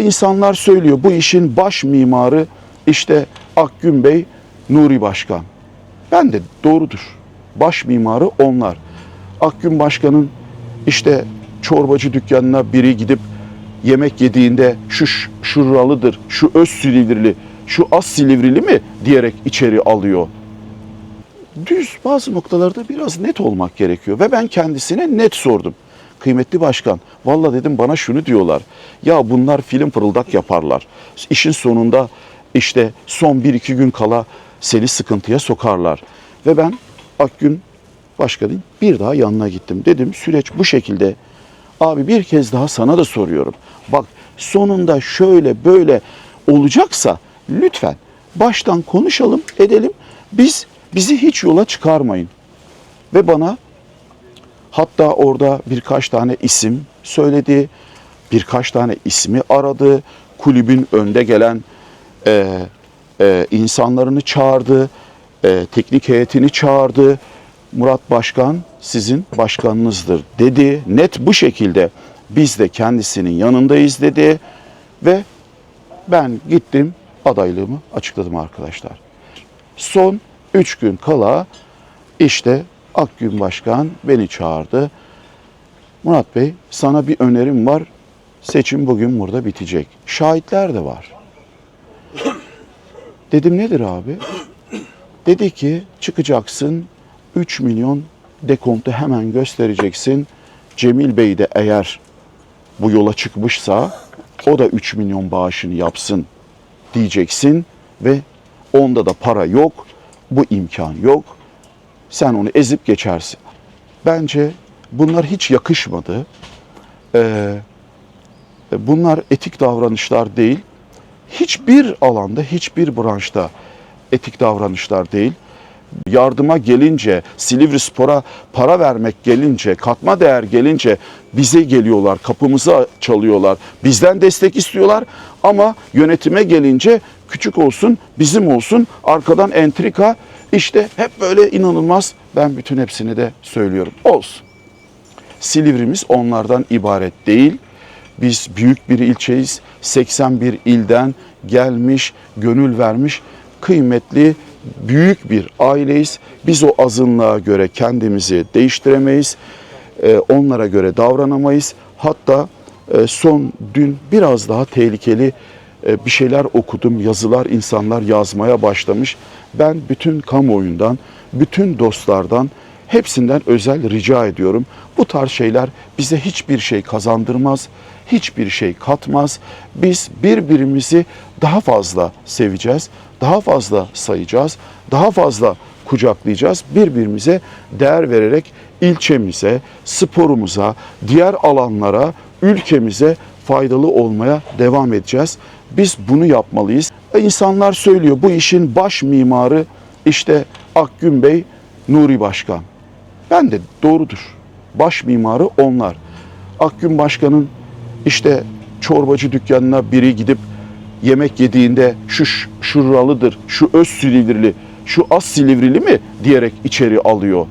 İnsanlar söylüyor bu işin baş mimarı işte Akgün Bey, Nuri Başkan. Ben de doğrudur. Baş mimarı onlar. Akgün Başkan'ın işte çorbacı dükkanına biri gidip yemek yediğinde şu şuralıdır, şu öz silivrirli, şu az silivrili mi diyerek içeri alıyor. Düz bazı noktalarda biraz net olmak gerekiyor ve ben kendisine net sordum. Kıymetli başkan, valla dedim bana şunu diyorlar. Ya bunlar film fırıldak yaparlar. İşin sonunda işte son bir iki gün kala seni sıkıntıya sokarlar. Ve ben Akgün başkanın bir daha yanına gittim. Dedim süreç bu şekilde. Abi bir kez daha sana da soruyorum. Bak sonunda şöyle böyle olacaksa lütfen baştan konuşalım, edelim. Biz bizi hiç yola çıkarmayın. Ve bana hatta orada birkaç tane isim söyledi. Birkaç tane ismi aradı. Kulübün önde gelen e, e, insanlarını çağırdı. E, teknik heyetini çağırdı. Murat Başkan sizin başkanınızdır dedi. Net bu şekilde biz de kendisinin yanındayız dedi. Ve ben gittim adaylığımı açıkladım arkadaşlar. Son 3 gün kala işte Akgün Başkan beni çağırdı. Murat Bey sana bir önerim var. Seçim bugün burada bitecek. Şahitler de var. Dedim nedir abi? Dedi ki çıkacaksın 3 milyon dekontu hemen göstereceksin. Cemil Bey de eğer bu yola çıkmışsa o da 3 milyon bağışını yapsın diyeceksin ve onda da para yok, bu imkan yok. Sen onu ezip geçersin. Bence bunlar hiç yakışmadı. Ee, bunlar etik davranışlar değil. Hiçbir alanda, hiçbir branşta etik davranışlar değil. Yardıma gelince, Silivri Spor'a para vermek gelince, katma değer gelince bize geliyorlar, kapımızı çalıyorlar. Bizden destek istiyorlar ama yönetime gelince küçük olsun, bizim olsun, arkadan entrika işte hep böyle inanılmaz. Ben bütün hepsini de söylüyorum. Olsun. Silivri'miz onlardan ibaret değil. Biz büyük bir ilçeyiz. 81 ilden gelmiş, gönül vermiş kıymetli büyük bir aileyiz. Biz o azınlığa göre kendimizi değiştiremeyiz. Ee, onlara göre davranamayız. Hatta e, son dün biraz daha tehlikeli bir şeyler okudum. Yazılar insanlar yazmaya başlamış. Ben bütün kamuoyundan, bütün dostlardan hepsinden özel rica ediyorum. Bu tarz şeyler bize hiçbir şey kazandırmaz, hiçbir şey katmaz. Biz birbirimizi daha fazla seveceğiz, daha fazla sayacağız, daha fazla kucaklayacağız. Birbirimize değer vererek ilçemize, sporumuza, diğer alanlara, ülkemize faydalı olmaya devam edeceğiz. Biz bunu yapmalıyız. E, İnsanlar söylüyor bu işin baş mimarı işte Akgün Bey, Nuri Başkan. Ben de doğrudur. Baş mimarı onlar. Akgün Başkan'ın işte çorbacı dükkanına biri gidip yemek yediğinde şu şuralıdır, şu öz silivrili, şu az silivrili mi diyerek içeri alıyor.